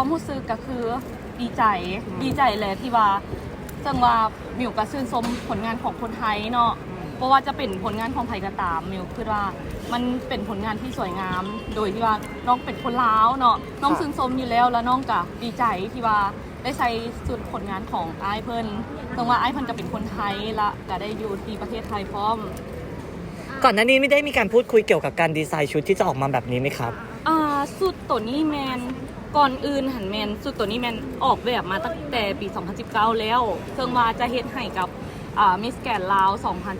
ความรู้สึกก็คือดีใจดีใจเลยที่ว่าจังว่ามิวก็ชื่นชมผลงานของคนไทยเนาะเพราะว่าจะเป็นผลงานของไทยก็ตามมิวคือว่ามันเป็นผลงานที่สวยงาม โดยที่ว่าน้องเป็นคนลาวเนาะน้องชื่นชมอยู่แล้วแล้วน้องก็ดีใจที่ว่าได้ใช้สุดผลงานของไอ้ายเพิ่นตรงว่าไอ้ายเพิ่นก็เป็นคนไทยละก็ได้อยู่ที่ประเทศไทยพร้อม ก่อนหน้านี้ไม่ได้มีการพูดคุยเกี่ยวกับการดีไซน์ชุดที่จะออกมาแบบนี้ไหมครับ อ่าสุดตัวนี้แมน ก่อนอื่นหันแมนสุดตัวนี้แมนออกแบบมาตั้งแต่ปี 2019 แล้วซึ่งว่าจะเฮ็ดให้กับอ่ามิสแกนลาว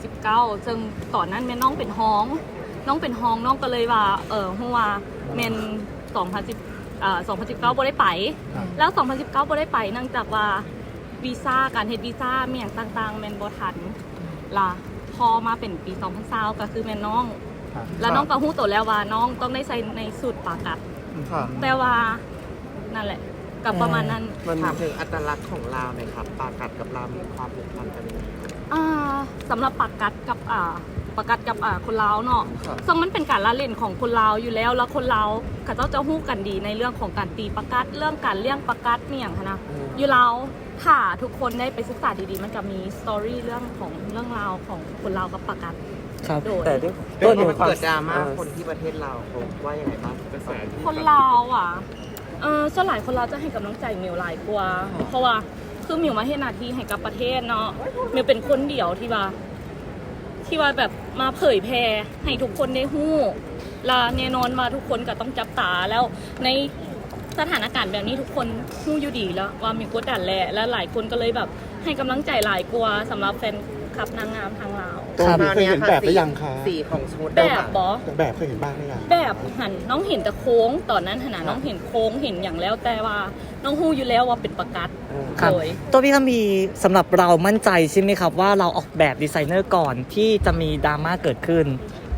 2019 ซึ่งตอนนั้นแมนน้องเป็นห้อง น้องเป็นห้องน้องก็เลยว่า เออหัวาแมน2010อ่า2019บ่ได้ไป แล้ว 2019บ่ได้ไปเนื่องจากว่าวีซ่าการเฮ็ดวีซ่าเมียงต่างๆแมนบ่ทันล่ะพอมาเป็นปี2020ก็คือแมนน้อง แล้วน้องก็ฮู้ตัวแล้วว่าน้องต้องได้ใส่ในสูตรปากัดค่ะแต่ว่า นั่นแหละ กับประมาณนั้นมันถามถึงอัตลักษณ์ของลาวหน่อยครับปากัดกับลาวมีความผูกพันกันยังไงอ่าสำหรับปากัดกับอ่าปากัดกับอ่าคนลาวเนาะครับ ซึ่งมันเป็นการละเล่นของคนลาวอยู่แล้ว แล้วคนลาวเขาเจ้าจะฮู้กันดีในเรื่องของการตีปากัดเรื่องการเลี้ยงปากัดเนี่ยงหั้นนะอยู่ลาวถ้าทุกคนได้ไปศึกษาดีๆ มันจะมีสตอรี่เรื่องของเรื่องราวของคนลาวกับปากัดครับ โดย แต่ด้วยต้นด้วยมันความเกิดดราม่าคนที่ประเทศลาวเขาว่ายังไงบ้างกระแสที่คนลาวอะ เออส่วนหลายคนลาจะให้กำลังใจเมิวหลายกว่า เพราะว่าคือเมิวมาเฮ็ดหน้าที่ให้กับประเทศเนาะเมิวเป็นคนเดียวที่ว่า ที่ว่าแบบมาเผยแพร่ให้ทุกคนได้ฮู้แลาแน่นอนมาทุกคนก็ต้องจับตาแล้วในสถานการณ์แบบนี้ทุกคนฮู้อยู่ดีแล้วว่ามีกดดันแหละและหลายคนก็เลยแบบให้กำลังใจหลายกว่าสำหรับแฟน คลับนางงามทางลาวตัวครับนี้เคยเห็นแบบหรือยังคะสีของชุดแบบบอแบบเคยเห็นบ้างหรือยัง แบบหันน้องเห็นแต่โค้ง ตอนนั้นขนาดน้องเห็นโค้งเห็นอย่างแล้วแต่ว่าน้องฮู้อยู่แล้วว่าเป็นประกัดครับโดย ตัวพี่คำมีสำหรับเรามั่นใจใช่ไหมครับ ว่าเราออกแบบดีไซเนอร์ก่อนที่จะมีดราม่าเกิดขึ้น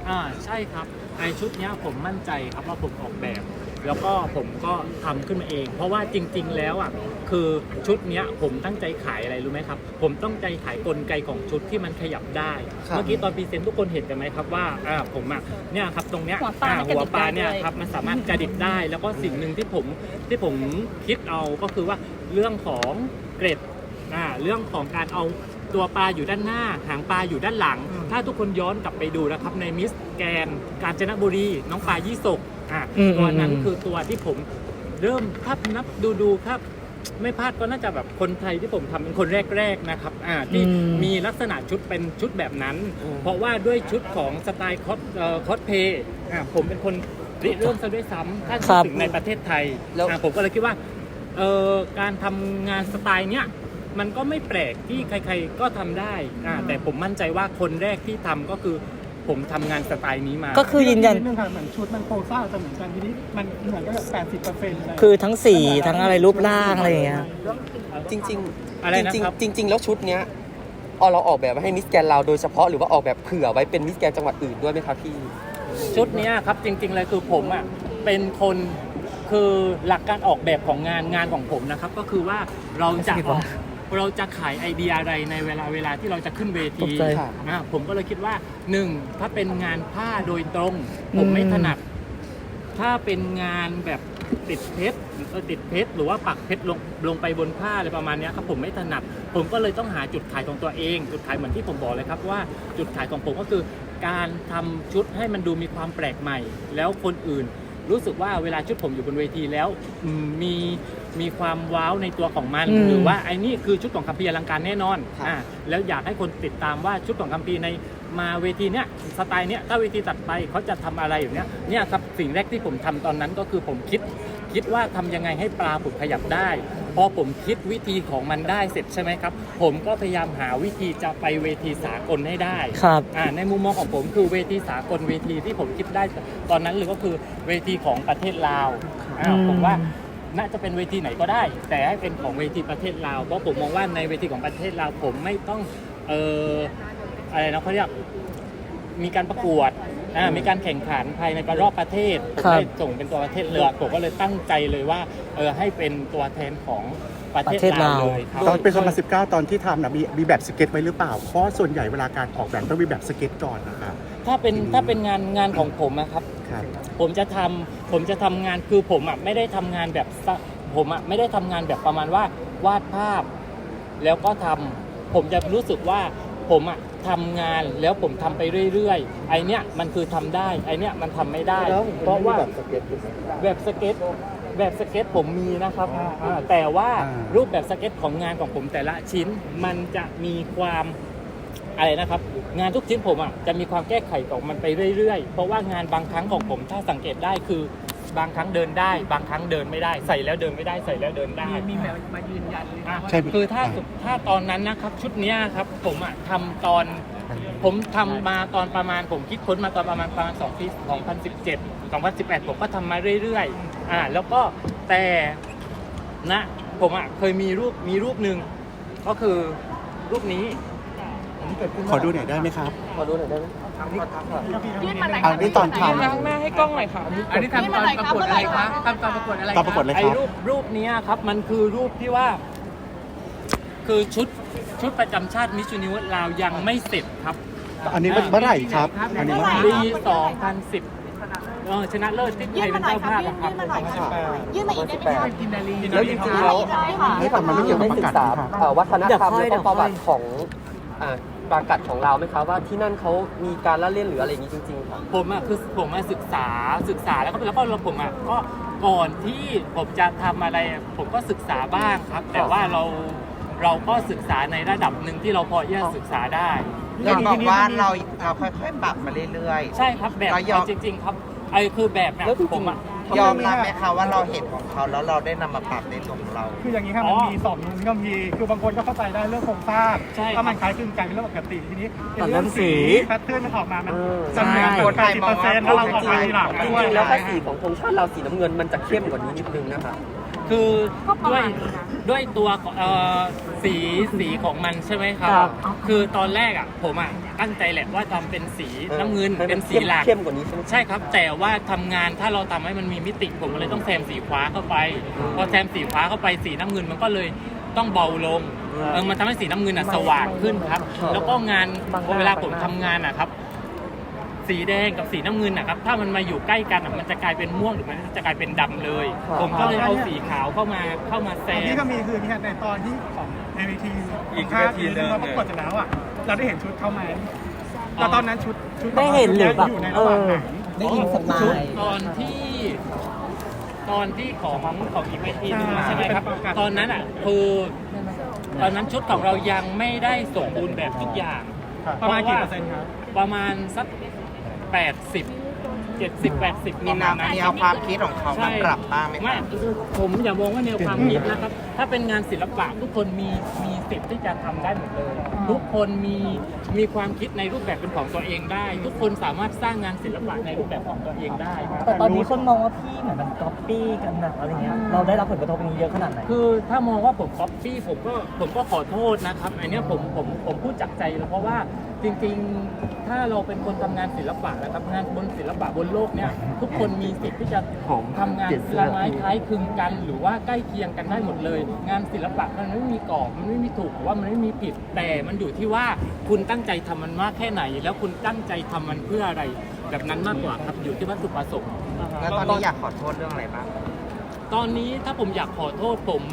อ่าใช่ครับไอชุดเนี้ยผมมั่นใจครับว่าผมออกแบบ แล้วก็ผมก็ทำขึ้นมาเอง เพราะว่าจริง ๆ แล้วอะคือชุดเนี้ยผมตั้งใจขายอะไรรู้ไหมครับ ผมต้องใจขายกลไกของชุดที่มันขยับได้ครับเมื่อกี้ตอนพรีเซนต์ทุกคนเห็นกันไหมครับว่าอ่าผมอะเนี่ยครับตรงเนี้ยหัวปลาอ่มันกระดิกหัวปลาเนี่ยได้ด้วยครับมันสามารถกระดิกได้ แล้วก็สิ่งหนึ่งที่ผมที่ผมคิดเอาก็คือว่าเรื่องของเกร็ดอ่าเรื่องของการเอาตัวปลาอยู่ด้านหน้า หางปลาอยู่ด้านหลัง ถ้าทุกคนย้อนกลับไปดูนะครับในมิสแกนกาญจนบุรีน้องปลายี่สก อะอืมตัวนั้นอืม คือตัวที่ผมเริ่มถ้านับดูดูครับ ไม่พลาดก็น่าจะแบบคนไทยที่ผมทำเป็นคนแรกๆนะครับอ่าที่อืม มีลักษณะชุดเป็นชุดแบบนั้น เพราะว่าด้วยชุดของสไตล์คอสเอ่อคอสเพย์อ่าผมเป็นคนริเริ่มซะด้วยซ้ำถ้าครัพูดบถึงในประเทศไทยแล้ว อ่าผมก็เลยคิดว่าเอ่อการทำงานสไตล์เนี้ยมันก็ไม่แปลกที่ใครๆก็ทำได้อ่าแต่ผมมั่นใจว่าคนแรกที่ทำก็คือ ผมทำงานสไตล์นี้มา ก็คือยืนยันดงค่ะเหมือนชุดมันโครงสร้างจะเหมือนกันทีนี้มันเหมือนกับแปดสิบเปอร์เซ็นต์เลยคือทั้งสีทั้งอะไรรูปร่างอะไรอย่างเงี้ย จริงๆอะไรนะจริงครับๆจริง ๆ แล้วชุดเนี้ยเอาเราออกแบบมาให้มิสแกนลาวโดยเฉพาะหรือว่าออกแบบเผื่อไว้เป็นมิสแกนจังหวัดอื่นด้วยไหมครับพี่ ชุดเนี้ยครับจริงๆเลยคือผมอะเป็นคนคือหลักการออกแบบของงานงานของผมนะครับ ก็คือว่าเราจะออก เราจะขายไอเดียอะไรในเวลาเวลาที่เราจะขึ้นเวตทีกใจอะผมก็เลยคิดว่าหนึ่งถ้าเป็นงานผ้าโดยตรง ผมไม่อืมถนัด ถ้าเป็นงานแบบติดเพชรเออติดเพชรหรือว่าปักเพชรลงลงไปบนผ้าอะไรประมาณเนี้ยครับผมไม่ถนัด ผมก็เลยต้องหาจุดขายของตัวเอง จุดขายเหมือนที่ผมบอกเลยครับว่าจุดขายของผมก็คือ การทำชุดให้มันดูมีความแปลกใหม่ แล้วคนอื่น รู้สึกว่าเวลาชุดผมอยู่บนเวทีแล้วอืมมี มีความว้าวในตัวของมันอืมหรือว่าไอ้นี่คือชุดของคัมภีร์อลังการแน่นอนครับ อ่าแล้วอยากให้คนติดตามว่าชุดของคัมภีร์ในมาเวทีเนี้ยสไตล์เนี้ยถ้าเวทีตัดไปเขาจะทำอะไรอยู่เนี้ยเนี่ยครับสิ่งแรกที่ผมทำตอนนั้นก็คือผมคิด คิดว่าทำยังไงให้ปลาผมขยับได้ พอผมคิดวิธีของมันได้เสร็จใช่ไหมครับ ผมก็พยายามหาวิธีจะไปเวทีสากลให้ได้ ครับ อ่าในมุมมองของผมคือเวทีสากลเวทีที่ผมคิดได้ตอนนั้นเลยก็คือเวทีของประเทศลาวอ่าอืมผมว่า น่าจะเป็นเวทีไหนก็ได้ แต่ให้เป็นของเวทีประเทศลาวเพราะผมมองว่าในเวทีของประเทศลาวผมไม่ต้องเอ่ออะไรนะเขาเรียกมีการประกวดอ่ามีการแข่งขันภายในรอบประเทศผมครับได้ส่งเป็นตัวประเทศเลยผมก็เลยตั้งใจเลยว่าเออให้เป็นตัวแทนของประเทศประเทศลาลาววเลยครับ ตอนเป็น2019 ตอนที่ทำนะมีมีแบบสเก็ตไว้หรือเปล่า เพราะส่วนใหญ่เวลาการออกแบบต้องมีแบบสเก็ตก่อนนะคะถ้าเป็นถ้าเป็นงานงานของผมนะครับ ครับ ผมจะทำผมจะทำงานคือผมอะไม่ได้ทำงานแบบสผมอะไม่ได้ทำงานแบบประมาณว่าวาดภาพ แล้วก็ทำผมจะรู้สึกว่าผมอะทำงานแล้วผมทำไปเรื่อยๆ ไอเนี้ยมันคือทำได้ ไอเนี้ยมันทำไม่ได้เพราะว่า แบบสเก็ตอยู่ไหม แบบสเก็ตแบบสเก็ตผมมีนะครับอ่าแต่ว่าอ่ารูปแบบสเก็ตของงานของผมแต่ละชิ้น มันจะมีความ อะไรนะครับ งานทุกชิ้นผมอะจะมีความแก้ไขของมันไปเรื่อยๆ เพราะว่างานบางครั้งของผมถ้าสังเกตได้คือบางครั้งเดินได้ บางครั้งเดินไม่ได้ ใส่แล้วเดินไม่ได้ใส่แล้วเดินได้ มีแบบมายืนยันเลยอะว่าใช่ คือถ้าสุดถ้าตอนนั้นนะครับ ชุดเนี้ยครับ ผมอะทำตอน ผมทำมาตอนประมาณผมคิดค้นมาตอนประมาณประมาณ2ปี2017 2018 ผมก็ทำมาเรื่อยๆ อ่า แล้วก็แต่นะ ผมอะเคยมีรูปมีรูปหนึ่งก็คือรูปนี้ ขอดูหน่อยได้ไหมครับ ขอดูหน่อยได้ไหมยื่นมาไหนอันนี้ตอนทข้างหน้าให้กล้องหน่อยค่ะ อันนี้ทำตอนประกวดอะไรคะทำตอนประกวดอะไรำตอนประกวดเลยไอ้ครับรูปรูปเนี้ยครับ มันคือรูปที่ว่า คือชุดชุดประจำชาติมิชูนิวลาวยังไม่เสร็จครับ อันนี้เมื่อไหร่ครับ อันนี้เมื่อไหร่ปี2010เออชนะเลิศที่ไทยื่ยนเป็มานหน่อยเจ้าค่ะภาพยื่นอะครับยื่นมาหน่อยค่ะยื่นมาอีกได้ไหมคะกินนารีแล้วจริงๆแล้วนี่แต่มันไม่เกี่ยวกับได้ประศึกาศกษานะครับเอ่อวัฒนเดี๋ยวธรรมค่อยแล้วก็ประวัติเดี๋ยวค่อยของอ่า ปรากัดของเราไหมครับว่าที่นั่นเขามีการละเล่นหรืออะไรอย่างนี้จริงๆครับผมอะคือผมมาศึกษาศึกษาแล้วก็แล้วก็ผมอะก็ก่อนที่ผมจะทำอะไร ผมก็ศึกษาบ้างครับ แต่ว่าเราเราก็ศึกษาในระดับหนึ่งที่เราพอที่จะศึกษาได้เห็นบอกว่าเราเราค่อยๆปรับมาเรื่อย ใช่ครับแบบเรายอมจริง ๆ ครับไอ้คือแบบเนี่ยแล้วจริงๆผมอะๆ ยอมรับไหมคะว่าเราเห็นของเขาแล้วเราได้นำมาปรับในตัวของเรา คืออย่างนี้ครับอ๋มัอนมีสองมุมก็มีคือบางคนก็เข้าใจได้เรื่องโครงสร้างใช่ว่ามันคล้ายคลึงกันเป็นเรื่องปกติทีนี้แต่เรื่องสีแพทเทิร์นมันออกมามันเออจำนวนใช่ คนแปดสิบเปอร์เซ็นต์แล้วเราออกมาทีหลังจด้วยริงๆแล้วถ้าสีของธงชาติเราสีน้ำเงินมันจะเข้มกว่านี้นิดนึงนะครับ คือก็ประด้วมายณนี้นะด้วยตัวของเอ่อสีสีของมันใช่ไหมครับครับคือตอนแรกอะผมอะตั้งใจแหละว่าทำเป็นสีน้ำเงินให้มัเป็นสีหลัก เข้มกว่านี้ใช่ไหม ใช่ครับ แต่ว่าทำงานถ้าเราทำให้มันมีมิติผมก็เลยต้องแซมสีฟ้าเข้าไป พอแซมสีฟ้าเข้าไปสีน้ำเงินมันก็เลยต้องเบาลงเออมันทำให้สีน้ำเงินอะสว่างขึ้นครับ แล้วก็งานบางหน้าเวลาผมทำงานอะครับ สีแดงกับสีน้ำเงินนะครับถ้ามันมาอยู่ใกล้กันอะมันจะกลายเป็นม่วงหรือมันจะกลายเป็นดำเลย ครับ ผมก็เลยเอาสีขาวเข้ามาเข้ามาแซอันนี้มก็มีคือมีในตอนที่ของ MVT อีกค่าเวทีทีหนึ่งมาประกวดเสร็จแล้วอะ เราได้เห็นชุดเขาไหมแต่ตอนนั้นชุดชุดได้เห็นหรือแบบอยู่ในระหว่างไหนได้ยินสไตล์ตอนที่ตอนที่ของของอีกเวทีหนึงอ่าใช่ไหมครับ เป็นประกาศ ตอนนั้นอะคือตอนนั้นชุดของเรายังไม่ได้สมบูรณ์แบบทุกอย่าง ประมาณกี่เปอร์เซ็นต์ครับ ประมาณสัก80 70 80มีนำมีเอาความคิดของเขามาใช่ปรับบ้างไหมไม่คะผมอย่ามองว่าแนวความคิดนะครับ ถ้าเป็นงานศิลปะทุกคนมีมีสิทธิ์ที่จะทำได้หมดเลย ทุกคนมี มีความคิดในรูปแบบเป็นของตัวเองได้ ทุกคนสามารถสร้างงานศิลปะในรูปแบบของตัวเองได้ครับแต่ตอนนี้คนมองว่าพี่เหมือนมันก๊อปปี้กันแบบอะไรเงี้ยเราได้รับผลกระทบนี้เยอะขนาดไหนคือถ้ามองว่าผมก๊อปปี้ผมก็ผมก็ขอโทษนะครับอันเนี้ยผมผมผมพูดจากใจเลยเพราะว่าจริงๆ ถ้าเราเป็นคนทำงานศิลปะนะครับงานบนศิลปะบนโลกเนี่ยทุกคนมีสิทธิ์ที่จะทำงานละไม้คล้ายคลึงกัน หรือว่าใกล้เคียงกันได้หมดเลย งานศิลปะมันไม่มีกรอบมันไม่มีถูกหรือว่ามันไม่มีผิดแต่มันอยู่ที่ว่าคุณตั้งใจทำมันมากแค่ไหน แล้วคุณตั้งใจทำมันเพื่ออะไร แบบนั้นมากกว่าครับอยู่ที่วัตถุประสงค์แล้วตอนนี้อยากขอโทษเรื่องอะไรบ้างตอนนี้ถ้าผมอยากขอโทษผม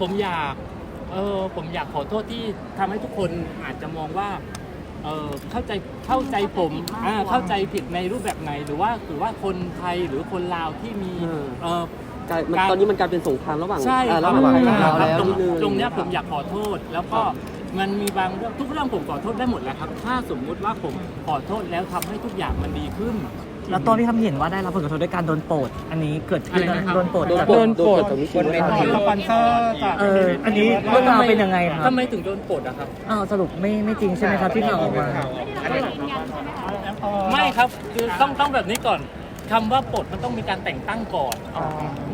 ผมอยากเออผมอยากขอโทษที่ทำให้ทุกคนอาจจะมองว่าเออเข้าใจเข้าใจผมอ่าเข้าใจผิดในรูปแบบไหน หรือว่าหรือว่าคนไทยหรือคนลาวที่มีอืมเออกลายมันการตอนนี้มันกลายเป็นสงครามระหว่างใช่อ่าครัระบหว่างใช่เราครับแล้วตรงนิดนึงตรงเนี้ยคผบมอยากขอโทษแล้วก็ มันมีบางเรื่องทุกเรื่องผมขอโทษได้หมดแหล้วครับ ถ้าสมมุติว่าผมขอโทษแล้วทำให้ทุกอย่างมันดีขึ้น แล้วตอนที่ทำเห็นว่าได้รับผลกระทบด้วยการโดนโปรดอันนี้เกิดขึ้นอะไรนะครับ โดนโปรดโดนจาก โปรดโดนโปรดจากวิชีบนเวทีสปอนเซอร์จากเอออันนี้เรื่องราวเป็นยังไงครับ ทำไมถึงโดนปลดอะครับ อ้าวสรุปไม่ไม่จริงใช่ไหมครับที่ข่าวออกมา ไม่ครับคือต้องต้องแบบนี้ก่อน คำว่าปลดมันต้องมีการแต่งตั้งก่อน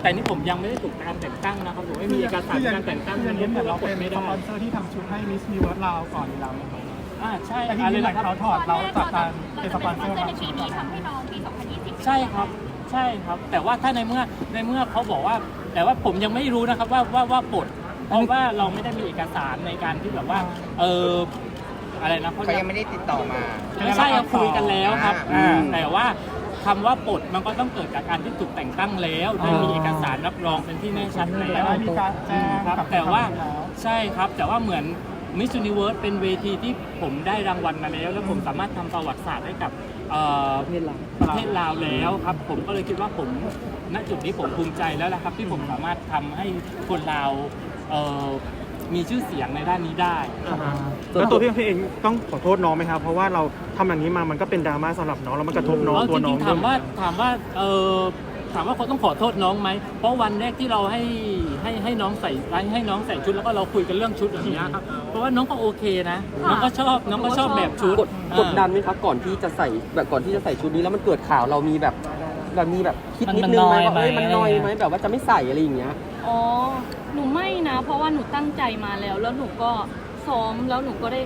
แต่นี่ผมยังไม่ได้ถูกการแต่งตั้งนะครับผมไม่มีเอกสารคืออย่างการแต่งตั้งคืออย่างนี้เหมือนเราปลเป็ดนไม่สได้ปอนเซอร์ที่ทำชุดให้มิสมีเวิร์ดเราก่อนอยู่แล้วนะครับอ่าใช่แต่ที่อะไรนี่เหมือนะนครับเขาถอดเราจากการเป็นสปอนเซอร์ในทำปีชุดนี้ทำให้น้องปี 2020 ใช่ครับ ใช่ครับ แต่ว่าถ้าในเมื่อในเมื่อเขาบอกว่า แต่ว่าผมยังไม่รู้นะครับว่าว่าว่าปลดเพราะว่าเราไม่ได้มีเอกสารในการที่แบบว่าเอออะไรนะเขาเขาเรียยักงไม่ได้ติดต่อมา ไม่ใช่ครับคุยกันแล้วครับอ่าอ่าแต่ว่า คคำว่าปลดมันก็ต้องเกิดจากการที่ถูกแต่งตั้งแล้วได้มีเอกสารรับรองเป็นที่แน่ชัดแล้แต่วว่ามีการแจ้งครับกับแต่ว่าทงแล้วใช่ครับแต่ว่าเหมือน Miss Universe เป็นเวทีที่ผมได้รางวัลมาแล้ว แล้วผมสามารถทำประวัติศาสตร์ให้กับเอ่อประเทศลาวแล้วครับ ผมก็เลยคิดว่าผมณจุดนี้ผมภูมิใจแล้วนะครับ ที่ผมสามารถทำให้คนลาวเอ่อ มีชื่อเสียงในด้านนี้ได้ แล้วตัวพี่เองต้องขอโทษน้องไหมครับเพราะว่าเราทำอย่างนี้มามันก็เป็นดราม่าสำหรับน้องแล้วมันกระทบน้องเอาตัวจน้อริงงๆถามว่าถามว่าเออถามว่าเขาต้องขอโทษน้องไหม เพราะวันแรกที่เราให้ให้ให้น้องใส่ให้ให้น้องใส่ชุดแล้วก็เราคุยกันเรื่องชุดอย่างเงี้ยครับ เพราะว่าน้องก็โอเคนะ น้องก็ชอบน้องก็ชอบแบบชุดกดกดดันไหมครับก่อนที่จะใส่แบบก่อนที่จะใส่ชุดนี้แล้วมันเกิดข่าวเรามีแบบแบบมีแบบคิดมันนิดนึงไหมมันน้อยว่าเอ้ยไหมมันน้อยอะไรไหมเงี้ยแบบว่าจะไม่ใส่อะไรอย่างเงี้ยอ๋อห นูไม่นะ เพราะว่าหนูตั้งใจมาแล้ว แล้วหนูก็ซ้อมแล้วหนูก็ได้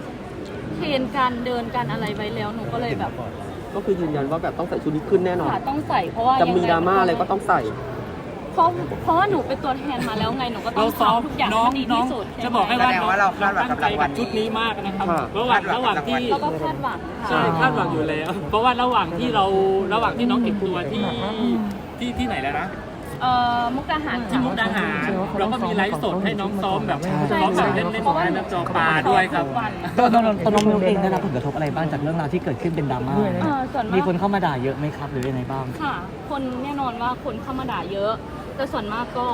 เทรนการเดินการอะไรไว้แล้วหนูก็เลยแบบก็คือยืนยันว่าแบบต้องใส่ชุดนี้ขึ้นแน่นอนขาต้องใส่เพราะว่าจะมียังงดราม่าอะไรก็ต้องใส่ เพราะเพราะว่าหนูเป็นตัวแทนมาแล้วไงหนูก็ต้อเรางซ้อมทำทุกอย่างน้องให้ดีน้อที่งสุดจะบอกให้ว่าแสดงว่าเราคาดหวังกับตั้งใจรางวัลกับชุดนี้มากนะครับค่ะ ระหว่างระหว่างที่ แล้วก็คาดหวังค่ะ ใช่คาดหวังอยู่แล้ว เพราะว่าระหว่างที่เราระหว่างที่น้องเก็บตัวที่ที่ที่ไหนแล้วนะ เอ่อมุกดาหารที่ค่ะ มุกดาหารเราก็มีไลฟ์สดให้น้องซ้อมแบบใช่ซ้อมแบบเล่นเล่นเพราะว่าในน้ำจอปลาด้วยครับ วันตัวน้องตัวน้องมิวเองได้รับผลกระทบอะไรบ้างจากเรื่องราวที่เกิดขึ้นเป็นดราม่าเอ่อส่วนมีมากคนเข้ามาด่าเยอะไหมครับหรือยังไงบ้าง ค่ะ คนแน่นอนว่าคนเข้ามาด่าเยอะ แต่ส่วนมากก็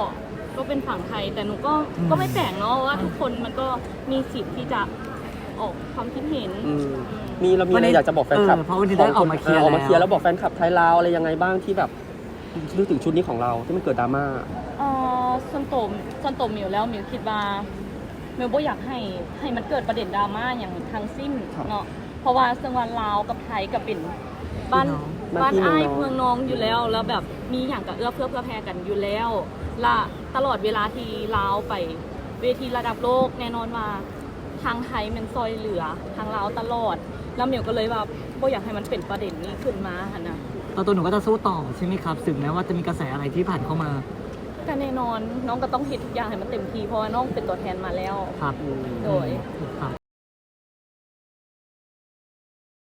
ก็เป็นฝั่งไทย แต่หนูก็อืม ก็ไม่แปลกเนาะว่าทุกคนมันก็มีสิทธิ์ที่จะออกความคิดเห็นอืม อืม มีเรามีอะไรอยากจะบอกแฟนคลับเออเพราะวันนี้ได้ออกมาเคลียร์ออกมาเคลียร์แล้แล้ววบอกแฟนคลับไทยลาวอะไรยังไงบ้างที่แบบ รู้ถึงชุดนี้ของเราที่มันเกิดดราม่าเอ่อส่วนตัวส่วนตัวมิวแล้วมิวคิดว่ามิวบ่อยากให้ให้มันเกิดประเด็นดราม่าอย่างทั้งสิ้นครับเนาะเพราะว่าซึ่งวันลาวกับไทยก็เป็นบ้านบ้าบ้านนพี่อ้ายเมืเมือองงน้น้อองงอยู่แล้ว แล้วแบบมีอย่างกับเอื้อเพื่อเพื่อแพรกันอยู่แล้วและตลอดเวลาที่ลาวไปเวทีระดับโลกแน่นอนว่าทางไทยมันซอยเหลือทางลาวตลอด แล้วมิวก็เลยว่าบ่อยากให้มันเป็นประเด็นนี้ขึ้นมาค่ะนะ ตัวตัวหนูก็จะสู้ต่อใช่ไหมครับถึงแม้ว่าจะมีกระแสอะไรที่ผ่านเข้ามาก็แน่นอนน้องก็ต้องเฮ็ดทุกอย่างให้มันเต็มที่เพราะว่าน้องเป็นตัวแทนมาแล้ว ครับโดย ครับ